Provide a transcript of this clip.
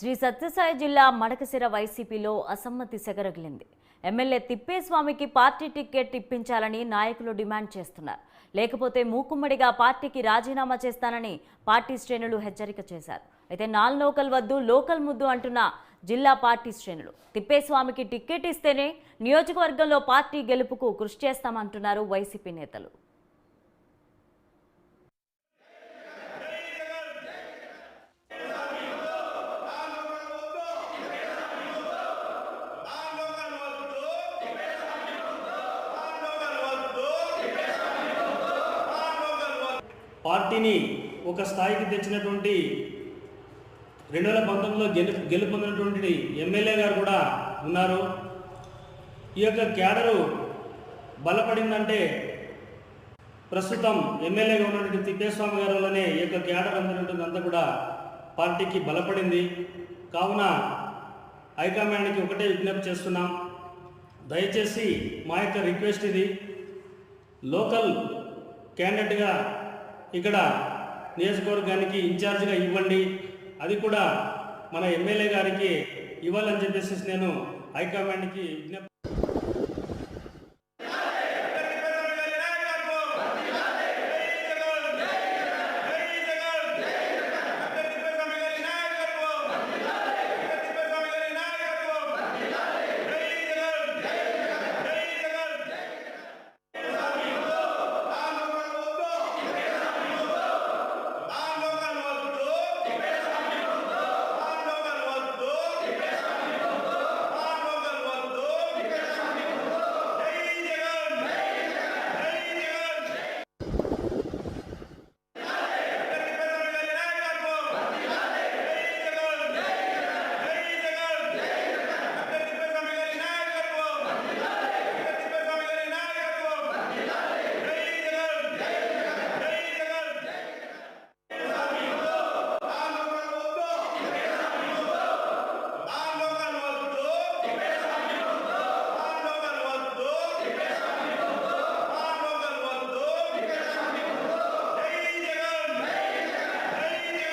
శ్రీ సత్యసాయి జిల్లా మడకసిర వైసీపీలో అసమ్మతి సెగరగిలింది. ఎమ్మెల్యే తిప్పేస్వామికి పార్టీ టికెట్ ఇప్పించాలని నాయకులు డిమాండ్ చేస్తున్నారు. లేకపోతే మూకుమ్మడిగా పార్టీకి రాజీనామా చేస్తానని పార్టీ శ్రేణులు హెచ్చరిక చేశారు. అయితే నాన్ లోకల్ వద్దు లోకల్ ముద్దు అంటున్న జిల్లా పార్టీ శ్రేణులు. తిప్పేస్వామికి టికెట్ ఇస్తేనే నియోజకవర్గంలో పార్టీ గెలుపుకు కృషి చేస్తామంటున్నారు వైసీపీ నేతలు. పార్టీని ఒక స్థాయికి తెచ్చినటువంటి రెండు వేల పంతొమ్మిదిలో గెలు గెలుపొందినటువంటి ఎమ్మెల్యే గారు కూడా ఉన్నారు. ఈ యొక్క క్యాడరు బలపడిందంటే ప్రస్తుతం ఎమ్మెల్యేగా ఉన్నటువంటి తిప్పేస్వామి గారి వల్లనే ఈ యొక్క క్యాడర్ అందినటువంటి అంతా కూడా పార్టీకి బలపడింది. కావున హైకమాండ్కి ఒకటే విజ్ఞప్తి చేస్తున్నాం. దయచేసి మా యొక్క రిక్వెస్ట్ ఇది. లోకల్ క్యాండిడేట్గా ఇక్కడ నియోజకవర్గానికి ఇన్ఛార్జిగా ఇవ్వండి. అది కూడా మన ఎమ్మెల్యే గారికి ఇవ్వాలని చెప్పేసి నేను హైకమాండ్కి విజ్ఞప్తి